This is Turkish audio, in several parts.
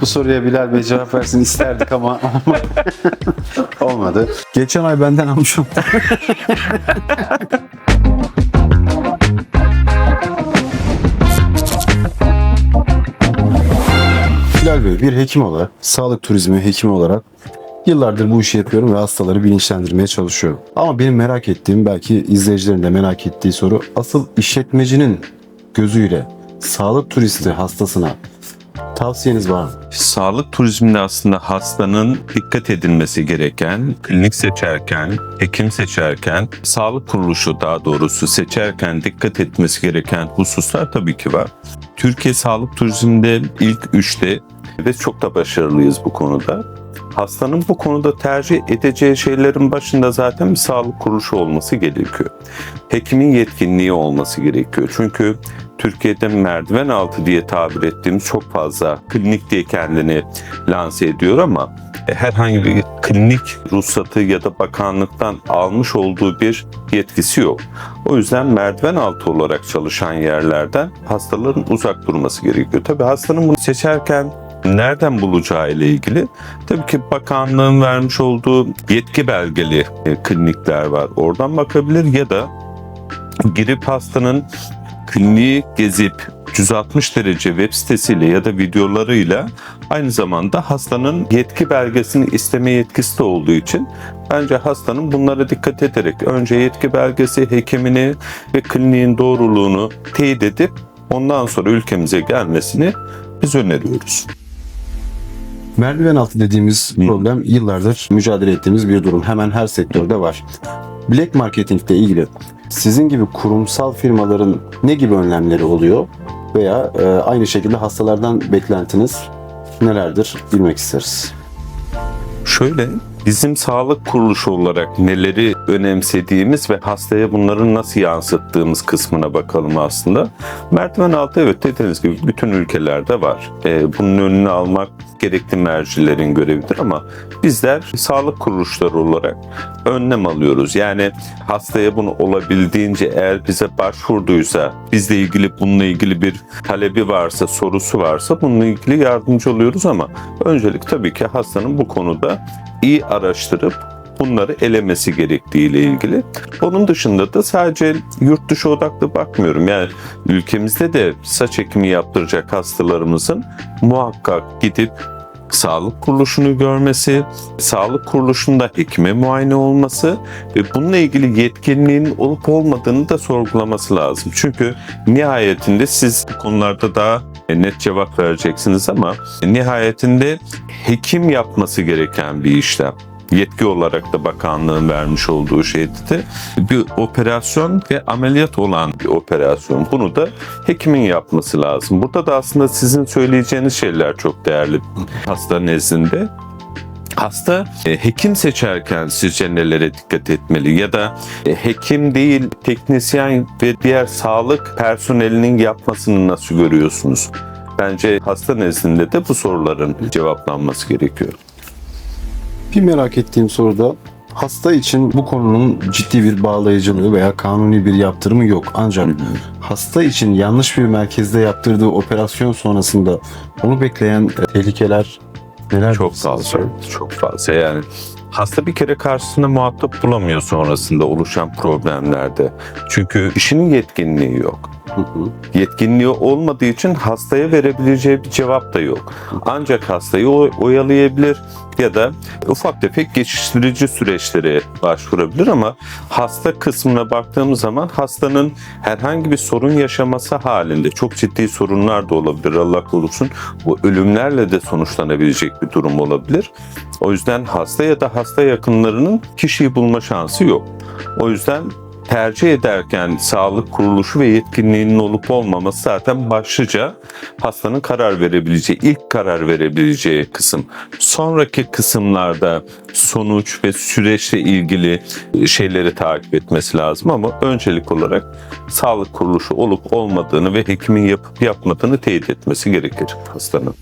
Bu soruya Bilal Bey cevap versin isterdik ama olmadı. Geçen ay benden almış oldu. Bilal Bey bir hekim olarak, sağlık turizmi hekimi olarak yıllardır bu işi yapıyorum ve hastaları bilinçlendirmeye çalışıyorum. Ama benim merak ettiğim, belki izleyicilerin de merak ettiği soru, asıl işletmecinin gözüyle sağlık turisti hastasına tavsiyeniz var mı? Sağlık turizminde aslında hastanın dikkat edilmesi gereken, klinik seçerken, hekim seçerken, sağlık kuruluşu daha doğrusu seçerken dikkat etmesi gereken hususlar tabii ki var. Türkiye sağlık turizminde ilk üçte ve çok da başarılıyız bu konuda. Hastanın bu konuda tercih edeceği şeylerin başında zaten bir sağlık kuruluşu olması gerekiyor. Hekimin yetkinliği olması gerekiyor. Çünkü Türkiye'de merdiven altı diye tabir ettiğimiz çok fazla klinik diye kendini lanse ediyor ama e, herhangi bir klinik ruhsatı ya da bakanlıktan almış olduğu bir yetkisi yok. O yüzden merdiven altı olarak çalışan yerlerden hastaların uzak durması gerekiyor. Tabii hastanın bunu seçerken nereden bulacağı ile ilgili tabii ki bakanlığın vermiş olduğu yetki belgeli e, klinikler var. Oradan bakabilir ya da girip hastanın kliniği gezip 360 derece web sitesiyle ya da videolarıyla aynı zamanda hastanın yetki belgesini isteme yetkisi de olduğu için bence hastanın bunlara dikkat ederek önce yetki belgesi, hekimini ve kliniğin doğruluğunu teyit edip ondan sonra ülkemize gelmesini biz öneriyoruz. Merdiven altı dediğimiz problem yıllardır mücadele ettiğimiz bir durum. Hemen her sektörde var. Black marketing ile ilgili sizin gibi kurumsal firmaların ne gibi önlemleri oluyor? Veya e, aynı şekilde hastalardan beklentiniz nelerdir bilmek isteriz. Şöyle bizim sağlık kuruluşu olarak neleri önemsediğimiz ve hastaya bunları nasıl yansıttığımız kısmına bakalım aslında. Merdiven altı evet dediğiniz gibi bütün ülkelerde var. Ee, bunun önünü almak gerekli mercilerin görevidir ama bizler sağlık kuruluşları olarak önlem alıyoruz. Yani hastaya bunu olabildiğince eğer bize başvurduysa, bizle ilgili bununla ilgili bir talebi varsa, sorusu varsa bununla ilgili yardımcı oluyoruz ama öncelik tabii ki hastanın bu konuda iyi araştırıp bunları elemesi gerektiği ile ilgili. Onun dışında da sadece yurt dışı odaklı bakmıyorum. Yani ülkemizde de saç ekimi yaptıracak hastalarımızın muhakkak gidip sağlık kuruluşunu görmesi, sağlık kuruluşunda hekime muayene olması ve bununla ilgili yetkinliğinin olup olmadığını da sorgulaması lazım. Çünkü nihayetinde siz bu konularda daha net cevap vereceksiniz ama nihayetinde hekim yapması gereken bir işlem yetki olarak da bakanlığın vermiş olduğu şeydi bir operasyon ve ameliyat olan bir operasyon. Bunu da hekimin yapması lazım. Burada da aslında sizin söyleyeceğiniz şeyler çok değerli hasta nezdinde. Hasta e, hekim seçerken sizce nelere dikkat etmeli ya da e, hekim değil teknisyen ve diğer sağlık personelinin yapmasını nasıl görüyorsunuz? Bence hasta nezdinde de bu soruların cevaplanması gerekiyor. Bir merak ettiğim soru da hasta için bu konunun ciddi bir bağlayıcılığı veya kanuni bir yaptırımı yok. Ancak hasta için yanlış bir merkezde yaptırdığı operasyon sonrasında onu bekleyen e, tehlikeler neler? Çok fazla, çok fazla yani. Hasta bir kere karşısında muhatap bulamıyor sonrasında oluşan problemlerde. Çünkü işinin yetkinliği yok. Yetkinliği olmadığı için hastaya verebileceği bir cevap da yok. Ancak hastayı oy- oyalayabilir ya da ufak tefek geçiştirici süreçlere başvurabilir ama hasta kısmına baktığımız zaman hastanın herhangi bir sorun yaşaması halinde çok ciddi sorunlar da olabilir Allah korusun. Bu ölümlerle de sonuçlanabilecek bir durum olabilir. O yüzden hasta ya da hasta yakınlarının kişiyi bulma şansı yok. O yüzden tercih ederken sağlık kuruluşu ve yetkinliğinin olup olmaması zaten başlıca hastanın karar verebileceği, ilk karar verebileceği kısım. Sonraki kısımlarda sonuç ve süreçle ilgili şeyleri takip etmesi lazım ama öncelik olarak sağlık kuruluşu olup olmadığını ve hekimin yapıp yapmadığını teyit etmesi gerekir hastanın.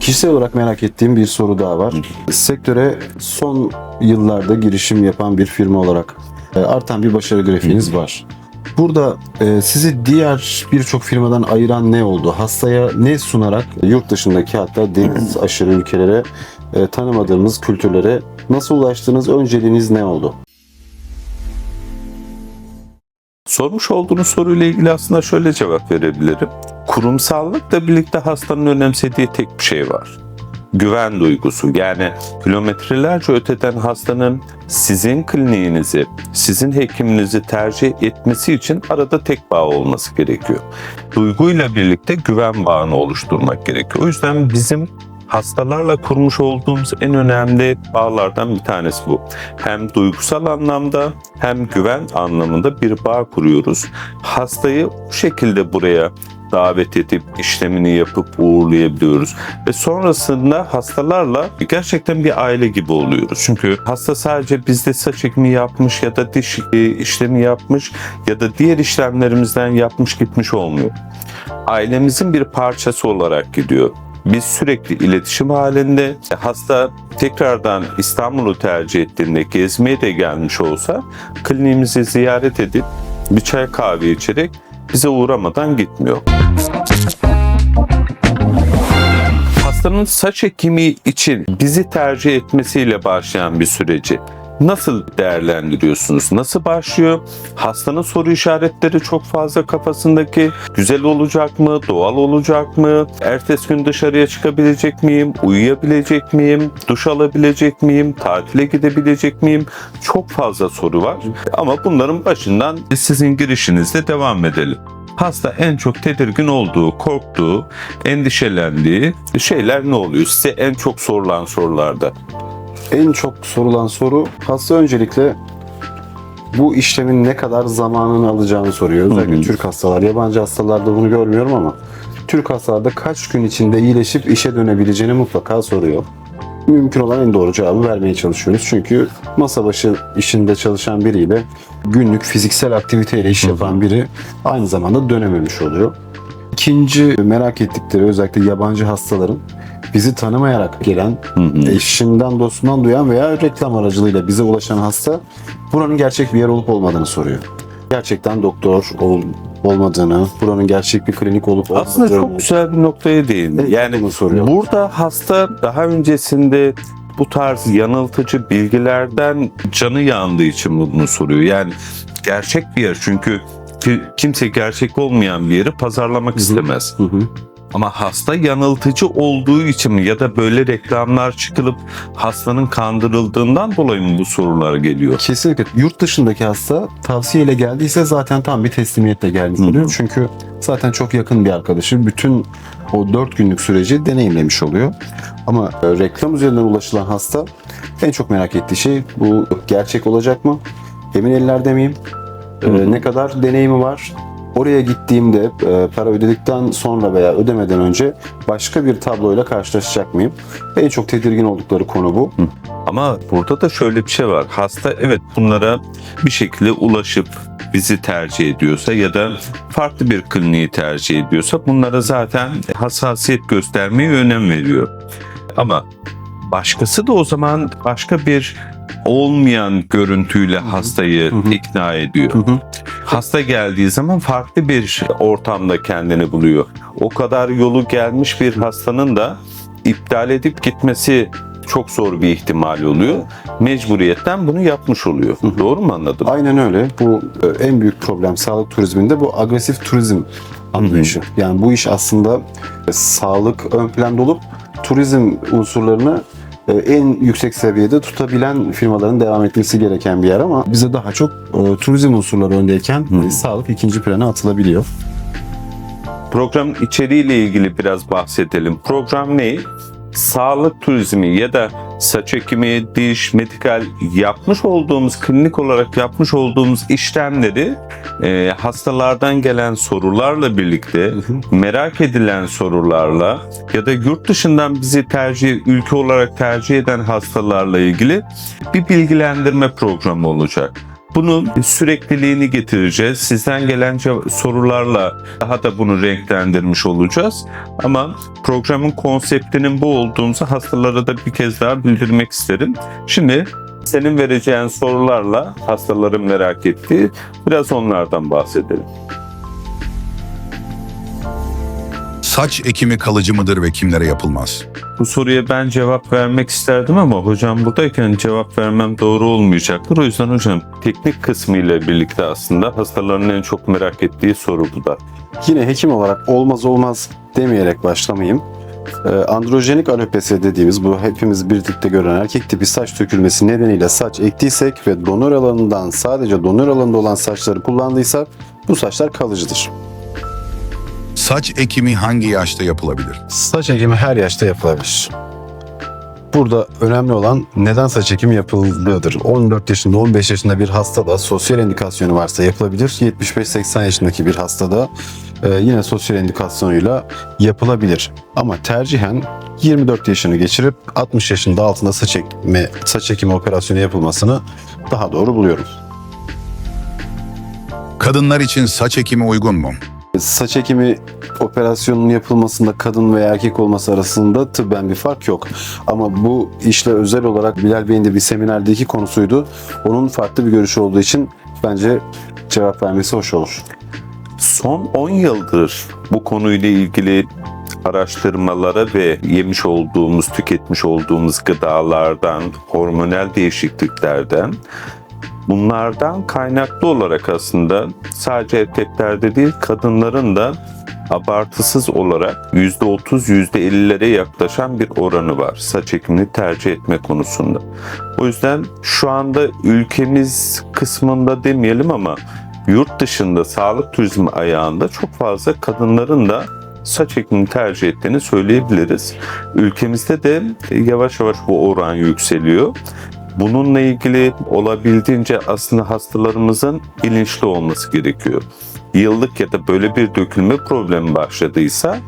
Kişisel olarak merak ettiğim bir soru daha var. Sektöre son yıllarda girişim yapan bir firma olarak e, artan bir başarı grafiğiniz var. Burada e, sizi diğer birçok firmadan ayıran ne oldu? Hastaya ne sunarak yurt dışındaki hatta deniz aşırı ülkelere e, tanımadığımız kültürlere nasıl ulaştığınız önceliğiniz ne oldu? Sormuş olduğunuz soruyla ilgili aslında şöyle cevap verebilirim. Kurumsallıkla birlikte hastanın önemsediği tek bir şey var. Güven duygusu. Yani kilometrelerce öteden hastanın sizin kliniğinizi, sizin hekiminizi tercih etmesi için arada tek bağ olması gerekiyor. Duyguyla birlikte güven bağını oluşturmak gerekiyor. O yüzden bizim hastalarla kurmuş olduğumuz en önemli bağlardan bir tanesi bu. Hem duygusal anlamda hem güven anlamında bir bağ kuruyoruz. Hastayı bu şekilde buraya davet edip işlemini yapıp uğurlayabiliyoruz. Ve sonrasında hastalarla gerçekten bir aile gibi oluyoruz. Çünkü hasta sadece bizde saç ekimi yapmış ya da diş e, işlemi yapmış ya da diğer işlemlerimizden yapmış gitmiş olmuyor. Ailemizin bir parçası olarak gidiyor. Biz sürekli iletişim halinde hasta tekrardan İstanbul'u tercih ettiğinde gezmeye de gelmiş olsa kliniğimizi ziyaret edip bir çay kahve içerek bize uğramadan gitmiyor. Hastanın saç ekimi için bizi tercih etmesiyle başlayan bir süreci nasıl değerlendiriyorsunuz? Nasıl başlıyor? Hastanın soru işaretleri çok fazla kafasındaki. Güzel olacak mı? Doğal olacak mı? Ertesi gün dışarıya çıkabilecek miyim? Uyuyabilecek miyim? Duş alabilecek miyim? Tatile gidebilecek miyim? Çok fazla soru var. Ama bunların başından sizin girişinizde devam edelim. Hasta en çok tedirgin olduğu, korktuğu, endişelendiği şeyler ne oluyor? Size en çok sorulan sorularda. En çok sorulan soru hasta öncelikle bu işlemin ne kadar zamanını alacağını soruyor. Özellikle Hı hı. Türk hastalar. Yabancı hastalarda bunu görmüyorum ama Türk hastalarda kaç gün içinde iyileşip işe dönebileceğini mutlaka soruyor. Mümkün olan en doğru cevabı vermeye çalışıyoruz. Çünkü masa başı işinde çalışan biriyle günlük fiziksel aktiviteyle iş yapan biri aynı zamanda dönememiş oluyor. İkinci merak ettikleri özellikle yabancı hastaların bizi tanımayarak gelen eşinden dostundan duyan veya reklam aracılığıyla bize ulaşan hasta buranın gerçek bir yer olup olmadığını soruyor. Gerçekten doktor ol, olmadığını, buranın gerçek bir klinik olup olmadığını. Aslında çok güzel bir noktaya değindi. Evet, Yani burada hasta daha öncesinde bu tarz yanıltıcı bilgilerden canı yandığı için bunu soruyor. Yani gerçek bir yer çünkü ki- kimse gerçek olmayan bir yeri pazarlamak istemez. Hı hı. Ama hasta yanıltıcı olduğu için mi ya da böyle reklamlar çıkılıp hastanın kandırıldığından dolayı mı bu sorular geliyor? Kesinlikle. Yurt dışındaki hasta tavsiyeyle geldiyse zaten tam bir teslimiyetle gelmiş Hı hı. oluyor. Çünkü zaten çok yakın bir arkadaşı bütün o 4 günlük süreci deneyimlemiş oluyor. Ama e, reklam üzerinden ulaşılan hasta en çok merak ettiği şey bu gerçek olacak mı? Emin ellerde miyim? E, Hı hı. ne kadar deneyimi var? Oraya gittiğimde e, para ödedikten sonra veya ödemeden önce başka bir tabloyla karşılaşacak mıyım? En çok tedirgin oldukları konu bu. Ama burada da şöyle bir şey var. Hasta evet bunlara bir şekilde ulaşıp bizi tercih ediyorsa ya da farklı bir kliniği tercih ediyorsa bunlara zaten hassasiyet göstermeye önem veriyor. Ama başkası da o zaman başka bir olmayan görüntüyle hastayı ikna ediyor. Hasta geldiği zaman farklı bir ortamda kendini buluyor. O kadar yolu gelmiş bir hastanın da iptal edip gitmesi çok zor bir ihtimal oluyor. Mecburiyetten bunu yapmış oluyor. Doğru mu anladım? Aynen öyle. Bu e, en büyük problem sağlık turizminde bu agresif turizm anlayışı. Yani bu iş aslında sağlık ön planda olup turizm unsurlarını en yüksek seviyede tutabilen firmaların devam etmesi gereken bir yer ama bize daha çok e, turizm unsurları öndeyken e, sağlık ikinci plana atılabiliyor. Program içeriğiyle ilgili biraz bahsedelim. Program ne? Sağlık turizmi ya da saç ekimi, diş, medikal yapmış olduğumuz, klinik olarak yapmış olduğumuz işlemleri e, hastalardan gelen sorularla birlikte merak edilen sorularla ya da yurt dışından bizi tercih ülke olarak tercih eden hastalarla ilgili bir bilgilendirme programı olacak. Bunun sürekliliğini getireceğiz. Sizden gelen sorularla daha da bunu renklendirmiş olacağız. Ama programın konseptinin bu olduğumuzu hastalara da bir kez daha bildirmek isterim. Şimdi senin vereceğin sorularla hastaların merak ettiği biraz onlardan bahsedelim. Saç ekimi kalıcı mıdır ve kimlere yapılmaz? Bu soruya ben cevap vermek isterdim ama hocam buradayken cevap vermem doğru olmayacaktır. O yüzden hocam teknik kısmı ile birlikte aslında hastaların en çok merak ettiği soru bu da. Yine hekim olarak olmaz olmaz demeyerek başlamayayım. Ee, Androjenik alopesi dediğimiz bu hepimiz birlikte gören erkek tipi saç dökülmesi nedeniyle saç ektiysek ve donör alanından sadece donör alanında olan saçları kullandıysak bu saçlar kalıcıdır. Saç ekimi hangi yaşta yapılabilir? Saç ekimi her yaşta yapılabilir. Burada önemli olan neden saç ekimi yapıldığıdır. 14 yaşında, 15 yaşında bir hastada sosyal indikasyonu varsa yapılabilir. 75-80 yaşındaki bir hastada e, yine sosyal indikasyonuyla yapılabilir. Ama tercihen 24 yaşını geçirip 60 yaşında altında saç ekimi, saç ekimi operasyonu yapılmasını daha doğru buluyorum. Kadınlar için saç ekimi uygun mu? Saç ekimi operasyonunun yapılmasında kadın ve erkek olması arasında tıbben bir fark yok. Ama bu işle özel olarak Bilal Bey'in de bir seminerdeki konusuydu. Onun farklı bir görüşü olduğu için bence cevap vermesi hoş olur. Son 10 yıldır bu konuyla ilgili araştırmalara ve yemiş olduğumuz, tüketmiş olduğumuz gıdalardan, hormonal değişikliklerden bunlardan kaynaklı olarak aslında sadece erkeklerde değil kadınların da abartısız olarak %30 %50'lere yaklaşan bir oranı var saç ekimini tercih etme konusunda. O yüzden şu anda ülkemiz kısmında demeyelim ama yurt dışında sağlık turizmi ayağında çok fazla kadınların da saç ekimini tercih ettiğini söyleyebiliriz. Ülkemizde de yavaş yavaş bu oran yükseliyor. Bununla ilgili olabildiğince aslında hastalarımızın bilinçli olması gerekiyor. Yıllık ya da böyle bir dökülme problemi başladıysa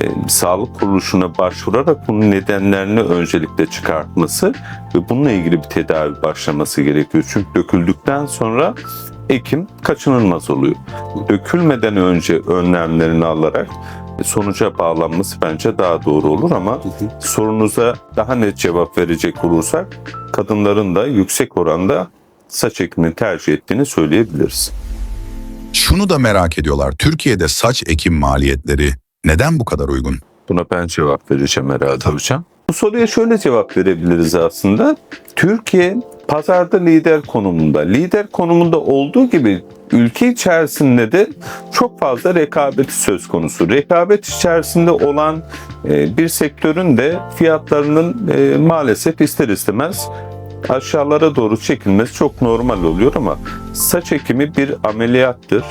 e, sağlık kuruluşuna başvurarak bunun nedenlerini öncelikle çıkartması ve bununla ilgili bir tedavi başlaması gerekiyor. Çünkü döküldükten sonra ekim kaçınılmaz oluyor. Dökülmeden önce önlemlerini alarak sonuca bağlanması bence daha doğru olur ama sorunuza daha net cevap verecek olursak kadınların da yüksek oranda saç ekimini tercih ettiğini söyleyebiliriz. Şunu da merak ediyorlar. Türkiye'de saç ekim maliyetleri neden bu kadar uygun? Buna ben cevap vereceğim herhalde hocam. Bu soruya şöyle cevap verebiliriz aslında. Türkiye pazarda lider konumunda. Lider konumunda olduğu gibi ülke içerisinde de çok fazla rekabet söz konusu. Rekabet içerisinde olan e, bir sektörün de fiyatlarının e, maalesef ister istemez aşağılara doğru çekilmesi çok normal oluyor ama saç ekimi bir ameliyattır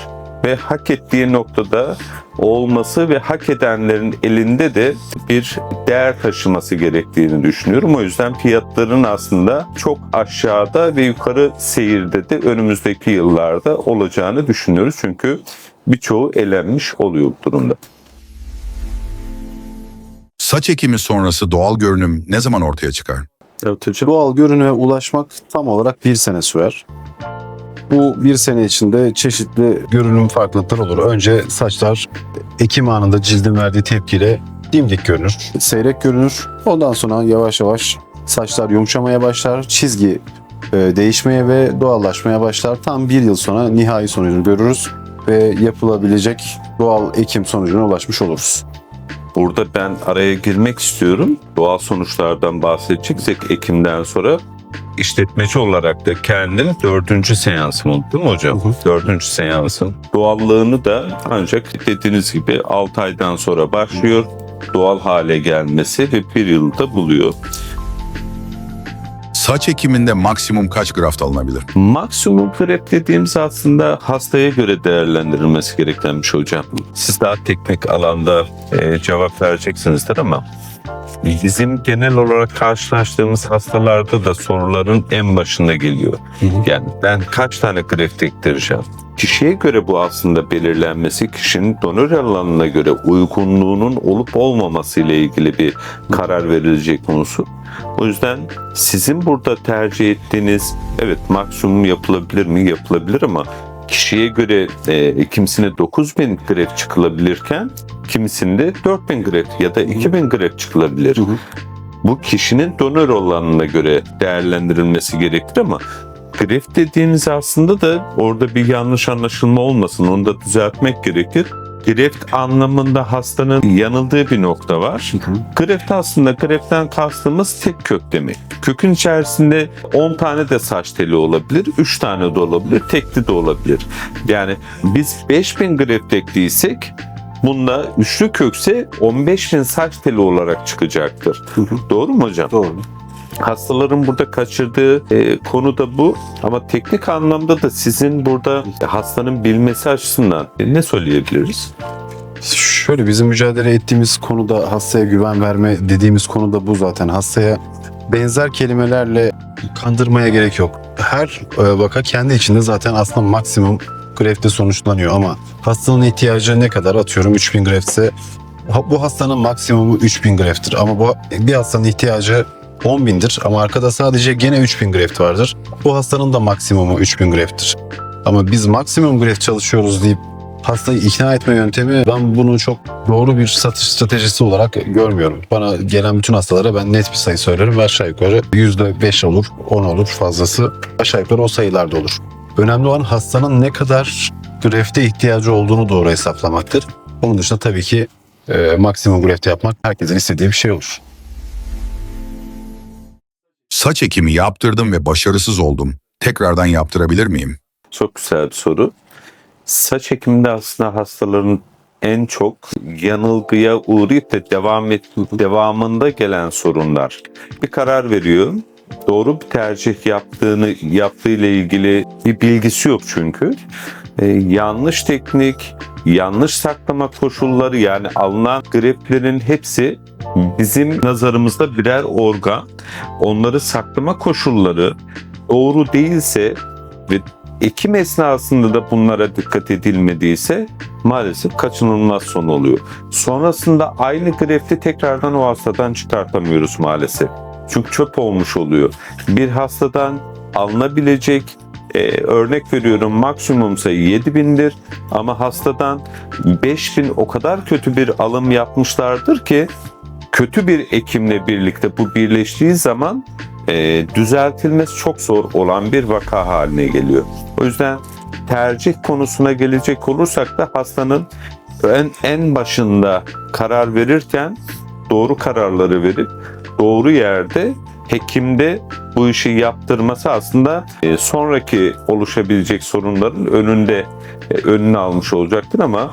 ve hak ettiği noktada olması ve hak edenlerin elinde de bir değer taşıması gerektiğini düşünüyorum. O yüzden fiyatların aslında çok aşağıda ve yukarı seyirde de önümüzdeki yıllarda olacağını düşünüyoruz. Çünkü birçoğu elenmiş oluyor bu durumda. Saç ekimi sonrası doğal görünüm ne zaman ortaya çıkar? Evet. Doğal görünüme ulaşmak tam olarak bir sene sürer. Bu bir sene içinde çeşitli görünüm farklılıkları olur. Önce saçlar ekim anında cildin verdiği tepkiyle dimdik görünür, seyrek görünür. Ondan sonra yavaş yavaş saçlar yumuşamaya başlar, çizgi e, değişmeye ve doğallaşmaya başlar. Tam bir yıl sonra nihai sonucunu görürüz ve yapılabilecek doğal ekim sonucuna ulaşmış oluruz. Burada ben araya girmek istiyorum. Doğal sonuçlardan bahsedeceksek Ekim'den sonra işletmeci olarak da kendini dördüncü seansım oldu değil mi hocam? Hı hı. Dördüncü seansım. Doğallığını da ancak dediğiniz gibi 6 aydan sonra başlıyor. Doğal hale gelmesi ve bir yılda buluyor. Saç ekiminde maksimum kaç graft alınabilir? Maksimum grep dediğimiz aslında hastaya göre değerlendirilmesi gereken bir şey hocam. Siz daha teknik alanda e, cevap vereceksinizdir ama bizim genel olarak karşılaştığımız hastalarda da soruların en başında geliyor. Yani ben kaç tane greft ektireceğim? Kişiye göre bu aslında belirlenmesi kişinin donör alanına göre uygunluğunun olup olmaması ile ilgili bir karar verilecek konusu. O yüzden sizin burada tercih ettiğiniz evet maksimum yapılabilir mi? Yapılabilir ama kişiye göre e, kimisine 9000 gref çıkılabilirken kimisinde 4000 gref ya da 2000 gref çıkılabilir. Hı hı. bu kişinin donör olanına göre değerlendirilmesi gerekir ama greft dediğimiz aslında da orada bir yanlış anlaşılma olmasın onu da düzeltmek gerekir. Greft anlamında hastanın yanıldığı bir nokta var. Greft aslında greftten kastımız tek kök demek. Kökün içerisinde 10 tane de saç teli olabilir, 3 tane de olabilir, tekli de olabilir. Yani biz 5000 greft ekliysek bunda üçlü kökse 15.000 saç teli olarak çıkacaktır. Doğru mu hocam? Doğru. Hastaların burada kaçırdığı e, konu da bu ama teknik anlamda da sizin burada hastanın bilmesi açısından e, ne söyleyebiliriz? Şöyle bizim mücadele ettiğimiz konuda hastaya güven verme dediğimiz konuda bu zaten. Hastaya benzer kelimelerle kandırmaya gerek yok. Her e, vaka kendi içinde zaten aslında maksimum grefte sonuçlanıyor ama hastanın ihtiyacı ne kadar atıyorum 3000 greftse bu hastanın maksimumu 3000 grefttir ama bu bir hastanın ihtiyacı 10.000'dir ama arkada sadece gene 3000 greft vardır. Bu hastanın da maksimumu 3000 grefttir. Ama biz maksimum greft çalışıyoruz deyip hastayı ikna etme yöntemi ben bunu çok doğru bir satış stratejisi olarak görmüyorum. Bana gelen bütün hastalara ben net bir sayı söylerim ve aşağı yukarı %5 olur, 10 olur fazlası aşağı yukarı o sayılarda olur. Önemli olan hastanın ne kadar grefte ihtiyacı olduğunu doğru hesaplamaktır. Onun dışında tabii ki e, maksimum grefte yapmak herkesin istediği bir şey olur. Saç ekimi yaptırdım ve başarısız oldum. Tekrardan yaptırabilir miyim? Çok güzel bir soru. Saç ekiminde aslında hastaların en çok yanılgıya uğrayıp da devam et, devamında gelen sorunlar. Bir karar veriyor. Doğru bir tercih yaptığını yaptığıyla ilgili bir bilgisi yok çünkü. Ee, yanlış teknik, yanlış saklama koşulları yani alınan greplerin hepsi bizim nazarımızda birer organ. Onları saklama koşulları doğru değilse ve ekim esnasında da bunlara dikkat edilmediyse maalesef kaçınılmaz son oluyor. Sonrasında aynı grefti tekrardan o hastadan çıkartamıyoruz maalesef. Çünkü çöp olmuş oluyor. Bir hastadan alınabilecek e, örnek veriyorum maksimum sayı 7000'dir ama hastadan 5000 o kadar kötü bir alım yapmışlardır ki kötü bir ekimle birlikte bu birleştiği zaman e, düzeltilmesi çok zor olan bir vaka haline geliyor. O yüzden tercih konusuna gelecek olursak da hastanın en, en başında karar verirken doğru kararları verip doğru yerde hekimde bu işi yaptırması aslında e, sonraki oluşabilecek sorunların önünde e, önünü almış olacaktır ama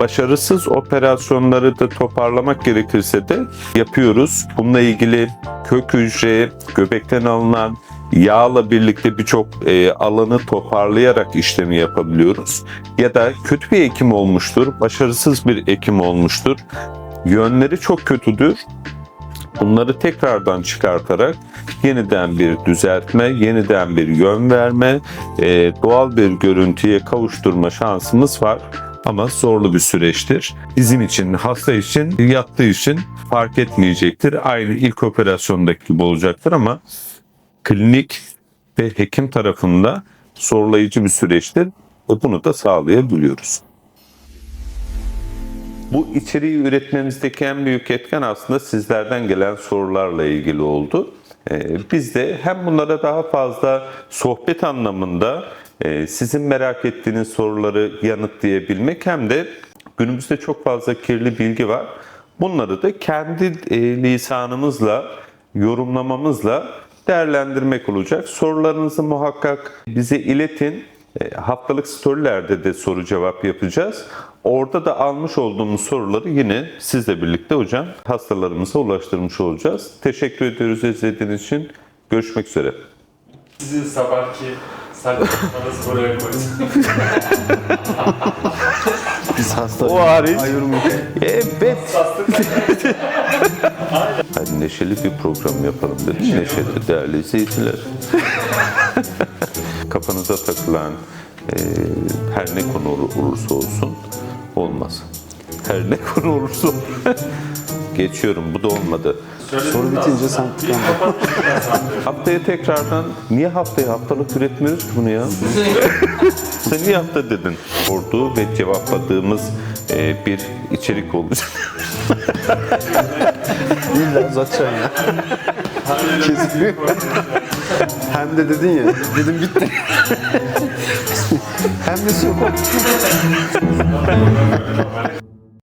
başarısız operasyonları da toparlamak gerekirse de yapıyoruz. Bununla ilgili kök hücre, göbekten alınan yağla birlikte birçok e, alanı toparlayarak işlemi yapabiliyoruz. Ya da kötü bir ekim olmuştur, başarısız bir ekim olmuştur. Yönleri çok kötüdür. Bunları tekrardan çıkartarak yeniden bir düzeltme, yeniden bir yön verme, e, doğal bir görüntüye kavuşturma şansımız var ama zorlu bir süreçtir. Bizim için, hasta için, yattığı için fark etmeyecektir. Aynı ilk operasyondaki gibi olacaktır ama klinik ve hekim tarafında zorlayıcı bir süreçtir ve bunu da sağlayabiliyoruz. Bu içeriği üretmemizdeki en büyük etken aslında sizlerden gelen sorularla ilgili oldu. Ee, Biz de hem bunlara daha fazla sohbet anlamında e, sizin merak ettiğiniz soruları yanıtlayabilmek hem de günümüzde çok fazla kirli bilgi var. Bunları da kendi e, lisanımızla, yorumlamamızla değerlendirmek olacak. Sorularınızı muhakkak bize iletin. E, Haftalık storylerde de soru cevap yapacağız. Orada da almış olduğumuz soruları yine sizle birlikte hocam hastalarımıza ulaştırmış olacağız. Teşekkür ediyoruz izlediğiniz için. Görüşmek üzere. Sizin sabahki saçmalığınızı buraya koydum. Biz hasta O hariç. Evet. Hadi neşeli bir program yapalım dedim. Neşeli değerli izleyiciler. Kafanıza takılan e, her ne konu olur- olursa olsun olmaz. Her ne konu olursa olsun. Geçiyorum bu da olmadı. soru bitince sen Haftaya tekrardan niye haftaya haftalık üretmiyoruz ki bunu ya? Sen niye hafta dedin? Sorduğu ve cevapladığımız e, bir içerik olacak. İlla uzatacaksın ya. Kesiliyor. Hem de dedin ya. Dedim bitti. Hem de yok.